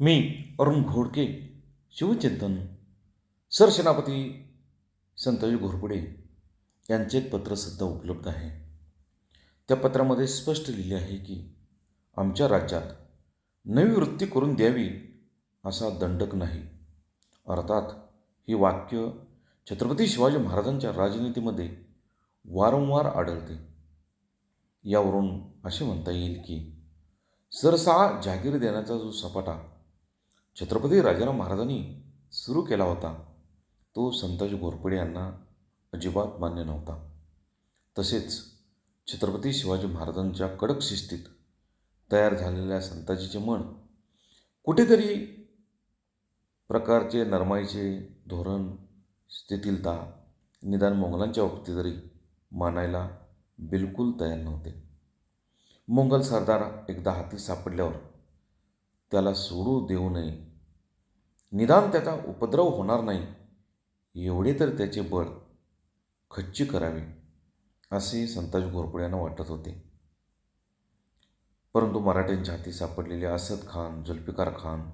मी अरुण घोडके शिवचिंतन सरसेनापती संतोष घोरपडे यांचे एक पत्रसुद्धा उपलब्ध आहे. त्या पत्रामध्ये स्पष्ट लिहिले आहे की आमच्या राज्यात नवी वृत्ती करून द्यावी असा दंडक नाही. अर्थात ही वाक्य छत्रपती शिवाजी महाराजांच्या राजनीतीमध्ये वारंवार आढळते. यावरून असे म्हणता येईल की सरसा जागीर देण्याचा जो सपाटा छत्रपती राजाराम महाराजांनी सुरू केला होता. तो संताजी घोरपडे यांना अजिबात मान्य नव्हता. तसेच छत्रपती शिवाजी महाराजांच्या कडक शिस्तीत तयार झालेल्या संताजीचे मन कुठेतरी प्रकारचे नरमाईचे धोरण स्थितीलता निदान मोंगलांच्या बाबतीत तरी मानायला बिलकुल तयार नव्हते. मोंगल सरदार एकदा हाती सापडल्यावर त्याला सोडू देऊ नये निदान त्याचा उपद्रव होणार नाही. एवढे तर त्याचे बळ खच्ची करावे असे संताज घोरपड्यांना वाटत होते. परंतु मराठ्यांच्या हाती सापडलेले असद खान जुल्फिकार खान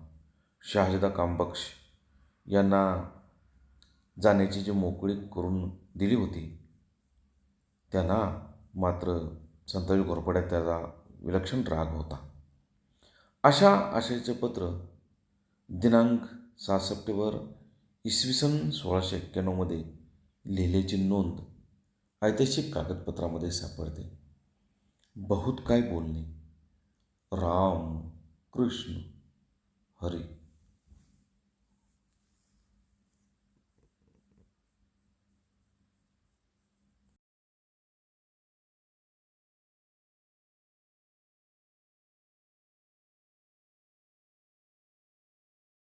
शाहजदा कामबक्ष यांना जाण्याची जी मोकळी करून दिली होती त्यांना मात्र संताजी घोरपड्यात त्याचा विलक्षण राग होता. अशा आशयाचे पत्र दिनांक सहा सप्टेंबर इसवी सन सोळाशे एक्क्याण्णवमध्ये लिहिल्याची नोंद ऐतिहासिक कागदपत्रामध्ये सापडते. बहुत काय बोलणे. राम कृष्ण हरी